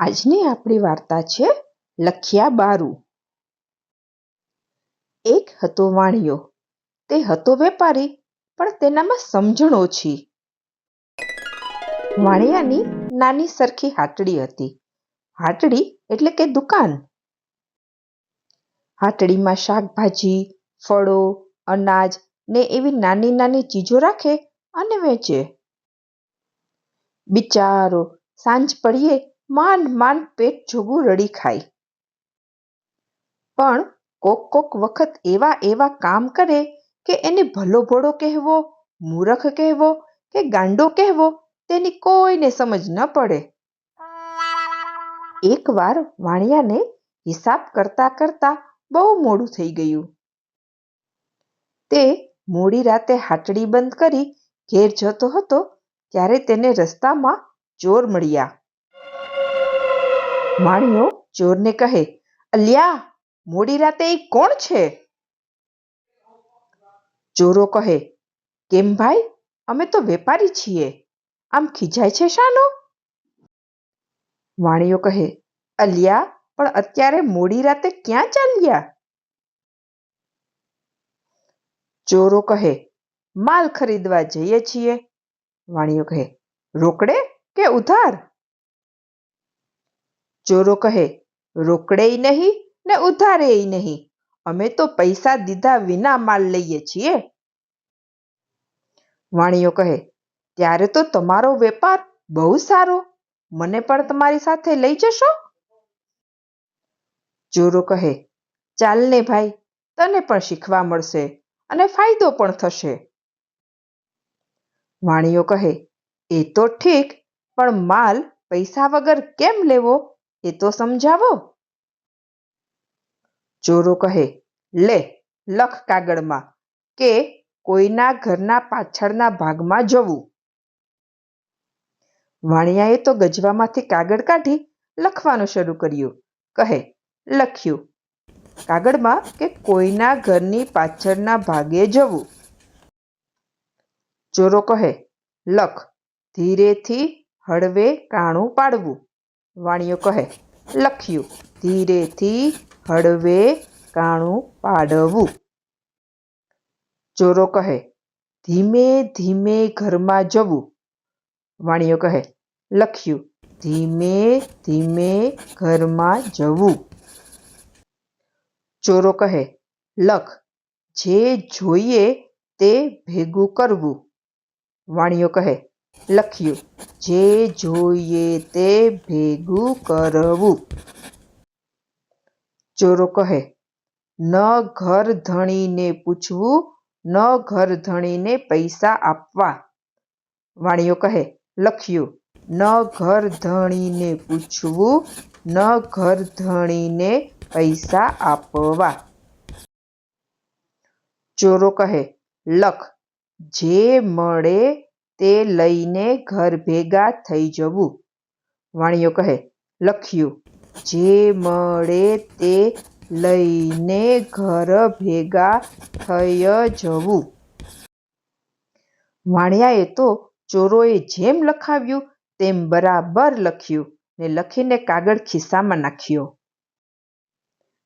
આજની આપણી વાર્તા છે, લખિયા બારું. એક હતો વાણિયો. તે હતો વેપારી, પણ તેનામાં સમજણ ઓછી વાણિયાની નાની સરખી હાટડી હતી. હાટડી એટલે કે દુકાન. હાટડીમાં શાકભાજી, ફળો, અનાજ ને એવી નાની નાની ચીજો રાખે અને વેચે. બિચારો સાંજ પડીએ માંડ માંડ પેટ જોગું રડી ખાય. પણ કોક કોક વખત એવા એવા કામ કરે કે એને ભલો ભોળો કહેવો, મૂરખ કહેવો કે ગાંડો કહેવો તેની કોઈને સમજ ન પડે. એકવાર વાણિયાને હિસાબ કરતા કરતા બહુ મોડું થઈ ગયું. તે મોડી રાતે હાટડી બંધ કરી ઘેર જતો હતો ત્યારે તેને રસ્તામાં ચોર મળ્યા. વાણિયો ચોરને કહે, અલ્યા, મોડી રાતે એ કોણ છે? ચોરો કહે, કેમ ભાઈ? અમે તો વેપારી છીએ. આમ ખીજાય છે શાનો? વાણીઓ કહે, અલ્યા, પણ અત્યારે મોડી રાતે ક્યાં ચાલ્યા? ચોરો કહે, માલ ખરીદવા જઈએ છીએ. વાણીઓ કહે, રોકડે કે ઉધાર? ચોરો કહે, રોકડેય નહીં ને ઉધારેય નહીં. અમે તો પૈસા દીધા વિના માલ લઈએ છીએ. વાણીઓ કહે, ત્યારે તો તમારો વેપાર બહુ સારો. મને પણ તમારી સાથે લઈ જશો? ચોરો કહે, ચાલ ને ભાઈ, તને પણ શીખવા મળશે અને ફાયદો પણ થશે. વાણીઓ કહે, એ તો ઠીક, પણ માલ પૈસા વગર કેમ લેવો? એ તો સમજાવો. ચોરો કહે, લે, લખ કાગળમાં કે કોઈના ઘરના પાછળના ભાગમાં જવું. વાણિયાએ તો ગજવામાંથી કાગળ કાઢી લખવાનું શરૂ કર્યું. કહે, લખ્યું, કાગળમાં કે કોઈના ઘરની પાછળના ભાગે જવું. ચોરો કહે, લખ, ધીરેથી હળવે કાણું પાડવું. વાણિયો કહે લખ્યું ધીરેથી હળવે કાણું પાડવું ચોરો કહે ધીમે ધીમે ઘરમાં જવું વાણિયો કહે લખ્યું ધીમે ધીમે ઘરમાં જવું ચોરો કહે લખ જે જોઈએ તે ભેગું કરવું વાણિયો કહે લખ્યું, જે જોઈએ તે ભેગું કરવું. ચોરો કહે, ન ઘર ધણીને પૂછવું, ન ઘર ધણીને પૈસા આપવા. વાણીઓ કહે, લખ્યું, ન ઘર ધણીને પૂછવું, ન ઘર ધણીને પૈસા આપવા. ચોરો કહે, લખ, જે મળે તે લઈને ઘર ભેગા થઈ જવું. વાણિયો કહે, લખ્યું, જે મળે તે લઈને ઘર ભેગા થઈ જવું. વાણિયાએ તો ચોરોએ જેમ લખાવ્યું, તેમ બરાબર લખ્યું ને લખીને કાગળ ખિસ્સામાં નાખ્યો.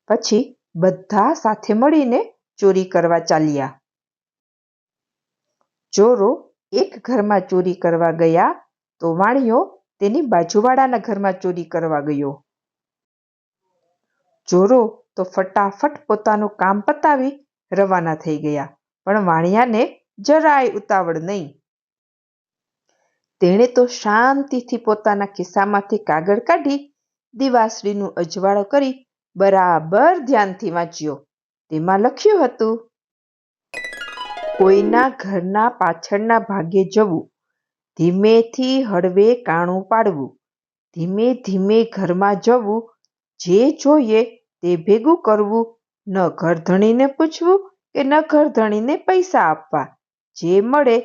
પછી બધા સાથે મળીને ચોરી કરવા ચાલ્યા. ચોરો એક ઘરમાં ચોરી કરવા ગયા તો વાણિયો તેની બાજુવાળાના ઘરમાં ચોરી કરવા ગયો. ચોરો તો ફટાફટ પોતાનું કામ પતાવી રવાના થઈ ગયા, પણ વાણિયાને જરાય ઉતાવળ નહીં. તેણે તો શાંતિથી પોતાના ખિસ્સામાંથી કાગળ કાઢી દિવાસળીનું અજવાળો કરી બરાબર ધ્યાનથી વાંચ્યો. તેમાં લખ્યું હતું કોઈના ઘરના પાછળના ભાગે જવું, ધીમેથી હળવે કાણું પાડવું, ધીમે ધીમે ઘરમાં જવું, જે જોઈએ તે ભેગું કરવું, ન ઘર ધણીને પૂછવું કે ન ઘર ધણીને પૈસા આપવા, જે મળે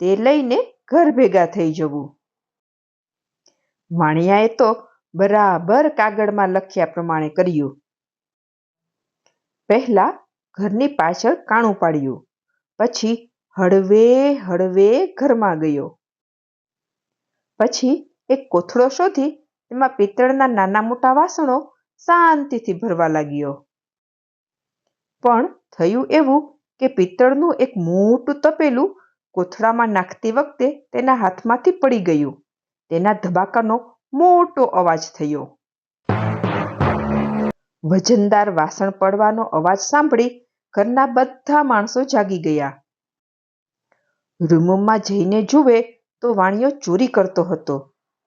તે લઈને ઘર ભેગા થઈ જવું. વાણિયાએ તો બરાબર કાગળમાં લખ્યા પ્રમાણે કર્યું. પહેલા ઘરની પાછળ કાણું પાડ્યું. પછી હળવે હળવે ઘરમાં ગયો. પછી એક કોથળો શોધી તેમાં પિત્તળના નાના મોટા વાસણો શાંતિથી ભરવા લાગ્યો. પણ થયું એવું કે પિત્તળનું એક મોટું તપેલું કોથળામાં નાખતી વખતે તેના હાથમાંથી પડી ગયું. તેના ધબાકાનો મોટો અવાજ થયો. વજનદાર વાસણ પડવાનો અવાજ સાંભળી ઘરના બધા માણસો જાગી ગયા. રૂમમાં જઈને જુએ તો વાણિયો ચોરી કરતો હતો.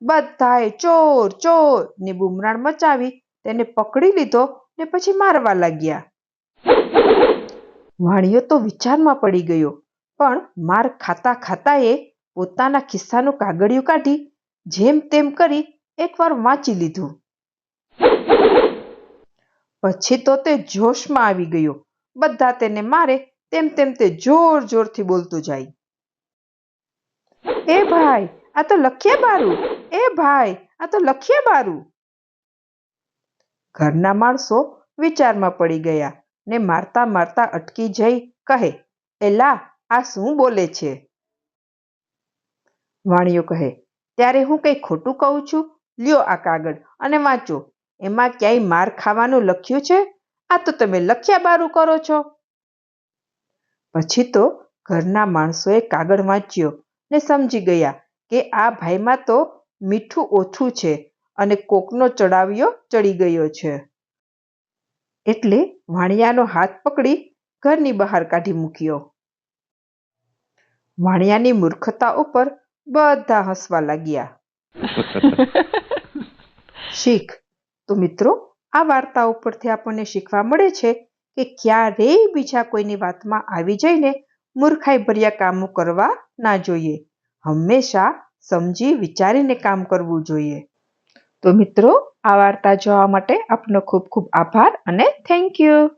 બધાએ ચોર ચોર ને બુમરાણ મચાવી તેને પકડી લીધો ને પછી મારવા લાગ્યા. વાણિયો તો વિચારમાં પડી ગયો, પણ માર ખાતા ખાતા એ પોતાના ખિસ્સાનું કાગળિયું કાઢી જેમ તેમ કરી એકવાર વાંચી લીધું. પછી તો તે જોશમાં આવી ગયો. બધા તેને મારે તેમ તેમ તે જોર જોરથી બોલતું જાય. એ ભાઈ, આ તો લખીએ બારું. એ ભાઈ, આ તો લખીએ બારું. ઘરના માણસો વિચારમાં પડી ગયા ને મારતા મારતા અટકી જઈ કહે, એલા, આ શું બોલે છે? વાણિયો કહે, ત્યારે હું કઈ ખોટું કહું છું? લ્યો આ કાગળ અને વાંચો. એમાં ક્યાંય માર ખાવાનું લખ્યું છે? આ તો તમે લખ્યા બારું કરો છો. પછી તો ઘરના માણસોએ કાગળ વાંચ્યો ને સમજી ગયા કે આ ભાઈમાં તો મીઠું ઓછું છે અને કોકનો ચડાવ્યો ચડી ગયો છે. એટલે વાણિયાનો હાથ પકડી ઘરની બહાર કાઢી મૂક્યો. વાણિયાની મૂર્ખતા ઉપર બધા હસવા લાગ્યા. શીખ તો મિત્રો આ વાર્તા ઉપરથી આપણને શીખવા મળે છે કે ક્યારેય બીજા કોઈની વાતમાં આવી જઈને મૂર્ખાઈ ભર્યા કામો કરવા ના જોઈએ. હંમેશા સમજી વિચારીને કામ કરવું જોઈએ. તો મિત્રો, આ વાર્તા જોવા માટે આપનો ખૂબ ખૂબ આભાર અને થેન્ક યુ.